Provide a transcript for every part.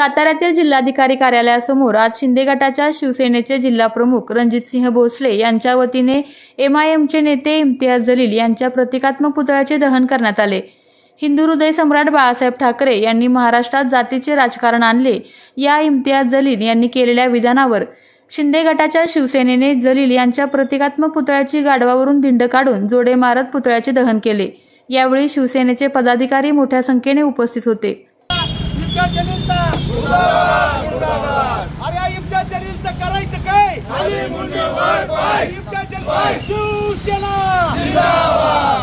साताऱ्यातील जिल्हाधिकारी कार्यालयासमोर आज शिंदे गटाच्या शिवसेनेचे जिल्हाप्रमुख रणजितसिंह भोसले यांच्या वतीने एम आय एमचे नेते इम्तियाज जलील यांच्या प्रतिकात्मक पुतळ्याचे दहन करण्यात आले. हिंदू हृदय सम्राट बाळासाहेब ठाकरे यांनी महाराष्ट्रात जातीचे राजकारण आणले. या इम्तियाज जलील यांनी केलेल्या विधानावर शिंदे गटाच्या शिवसेनेने जलील यांच्या प्रतिकात्मक पुतळ्याची गाढवावरून दिंड काढून जोडे मारत पुतळ्याचे दहन केले. यावेळी शिवसेनेचे पदाधिकारी मोठ्या संख्येने उपस्थित होते. इम्तियाज जलीलचा. अरे जलीलचं करायचं काय? इम्तियाज जलील शिवसेना.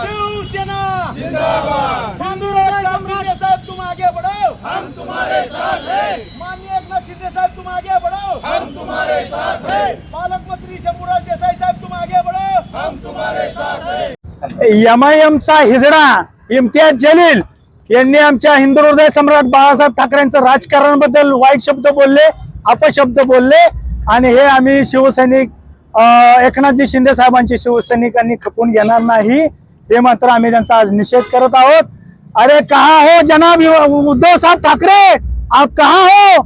शिवसेना. साहब तुम आगे बढ़ो हम तुम्हारे साथ हैं. माननीय एकनाथ शिंदे साहब तुम आगे बढ़ो हम तुम्हारे साथ हैं. शंभूराज देसाई साहब तुम आगे बढ़ो हम तुम्हारे साथ हैं. एम आय एमचा हिजडा इम्तियाज जलील यांनी आमच्या हिंदू हृदय सम्राट बाळासाहेब ठाकरेंचं राजकारणाबद्दल वाईट शब्द बोलले अपशब्द बोलले. आणि हे आम्ही शिवसैनिक एकनाथजी शिंदे साहेबांचे शिवसैनिकांनी खपून घेणार नाही. हे मात्र आम्ही त्यांचा आज निषेध करत आहोत. अरे कहा हो जनाब उद्धव साहब ठाकरे? आप कहा हो?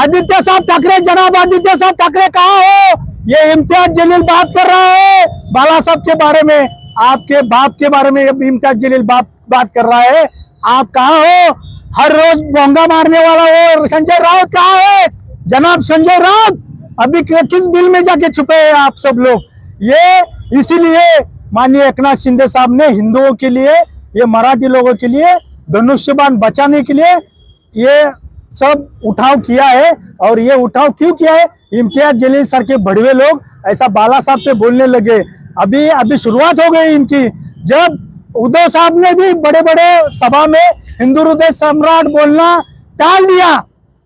आदित्य साहब ठाकरे जनाब आदित्य साहब ठाकरे कहा हो? ये इम्तियाज जलील बात कर रहा है। बाला साहब के बारे में आपके बाप के बारे में इम्तियाज जलील बाप बात कर रहा है। आप कहा हो? हर रोज बोंगा मारने वाला वो संजय राउत कहा है? जनाब संजय राउत, अभी किस बिल में जाके छुपे हैं आप सब लोग? ये इसीलिए माननीय एकनाथ शिंदे साहब ने हिंदुओं के लिए, ये मराठी लोगों के लिए धनुष्यबान बचाने के लिए ये सब उठाव किया है। और ये उठाव क्यों किया है? इम्तियाज़ जलील सर के बड़वे लोग ऐसा बाला साहब पे बोलने लगे। अभी अभी शुरुआत हो गई इनकी। जब उद्धव साहब ने भी बड़े बड़े सभा में हिंदू हृदय सम्राट बोलना टाल दिया।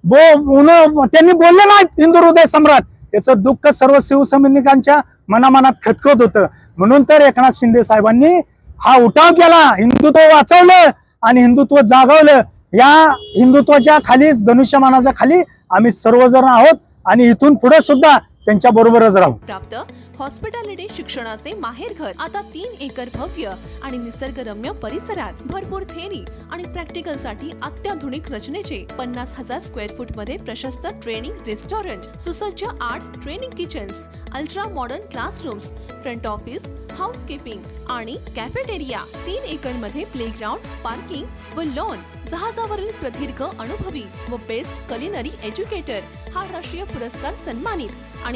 वो उन्होंने त्यांनी बोलले ना हिंदू हृदय सम्राट। याचं दुःख सर्व शिवसैनिकांच्या मनामनात खतखत होतं. म्हणून तर एकनाथ शिंदे साहेबांनी हा उठाव केला. हिंदुत्व वाचवलं आणि हिंदुत्व जागवलं. या हिंदुत्वाच्या खाली धनुष्यमानाच्या खाली आम्ही सर्वजण आहोत आणि इथून पुढे सुद्धा त्यांच्या बरोबरच राहू. प्राप्त हॉस्पिटॅलिटी शिक्षणाचे माहेरघर आता तीन एकर भव्य आणि निसर्गरम्य परिसरात भरपूर थेरी आणि प्रॅक्टिकलसाठी अत्याधुनिक रचनेचे पन्नास हजार स्क्वेअर फूटमध्ये प्रशस्त ट्रेनिंग रेस्टॉरंट सुसज्ज आठ training kitchens ultra modern classrooms front office housekeeping आणि कॅफेटेरिया तीन एकरमध्ये प्लेग्राऊंड पार्किंग व लॉन जहाजावरील प्रदीर्घ अनुभवी व बेस्ट कलिनरी एज्युकेटर हा राष्ट्रीय पुरस्कार सन्मानित आणि